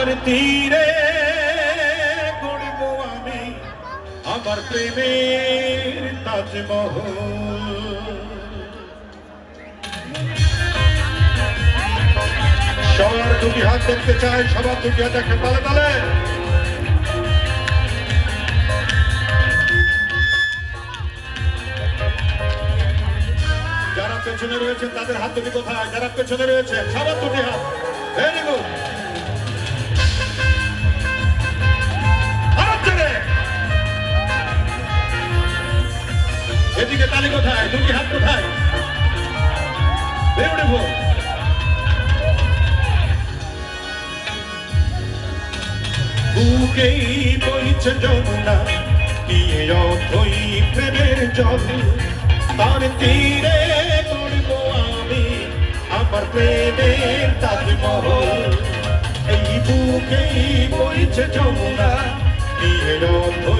তার তীরে গড়ব আমি। আমার প্রেমের তাজমহল। সবার দুটি হাত দেখতে চাই সবার দুটি হাত দেখে তালে তালে। যারা পেছনে রয়েছেন তাদের হাত দুটি কোথায়? যারা পেছনে রয়েছেন সবার দুটি হাত। ভেরি গুড এদিকে তালি কোথায়? দুটি হাত কোথায়? বিউটিফুল বইছে যমুনা, কি অথই প্রেমের জল? তার তীরে করব আমি আমার প্রেমের তাজমহল। এই বুকেই বইছে যমুনা অথই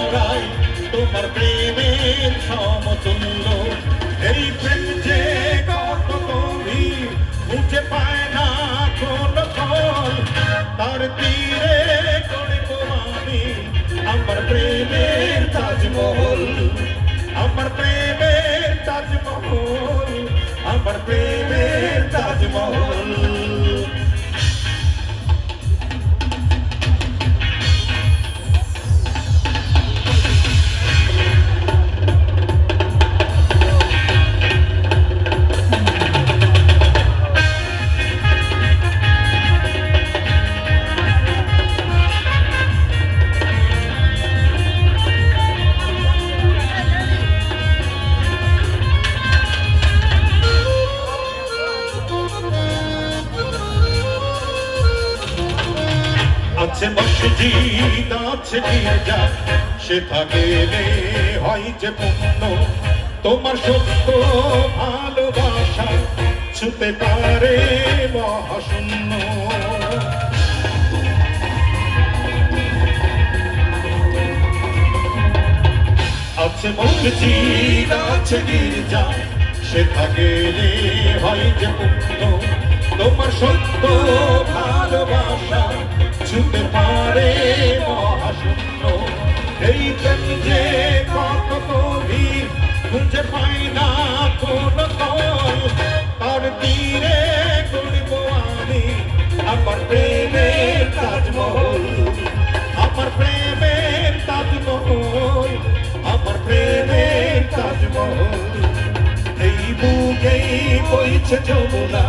তার তীরে করব আমি আমার প্রেমের তাজমহল আমার প্রেমের আছে মসজিদ আছে গির্জা সে থাকে হয় যে পুণ্য। তোমার সত্য ভালোবাসা ছুতে পারে মহাশূন্য। আছে মসজিদ আছে গির্জা সে থাকে হয় যে পুণ্য। তোমার সত্য বইছে যমুনা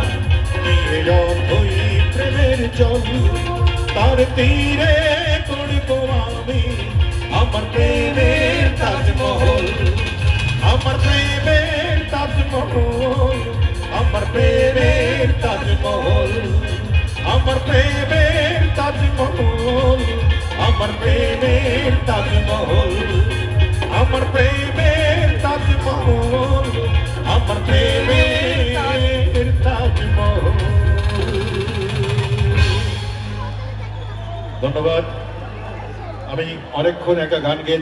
নিয়ে অথই প্রেমের জল। তার তীরে করব আমি। আমার প্রেমের তাজমহল। আমার প্রেমের তাজমহল। আমার প্রেমের তাজমহল। আমার প্রেমের তাজমহল। ধন্যবাদ। আমি অনেকক্ষণ একটা গান গেয়ে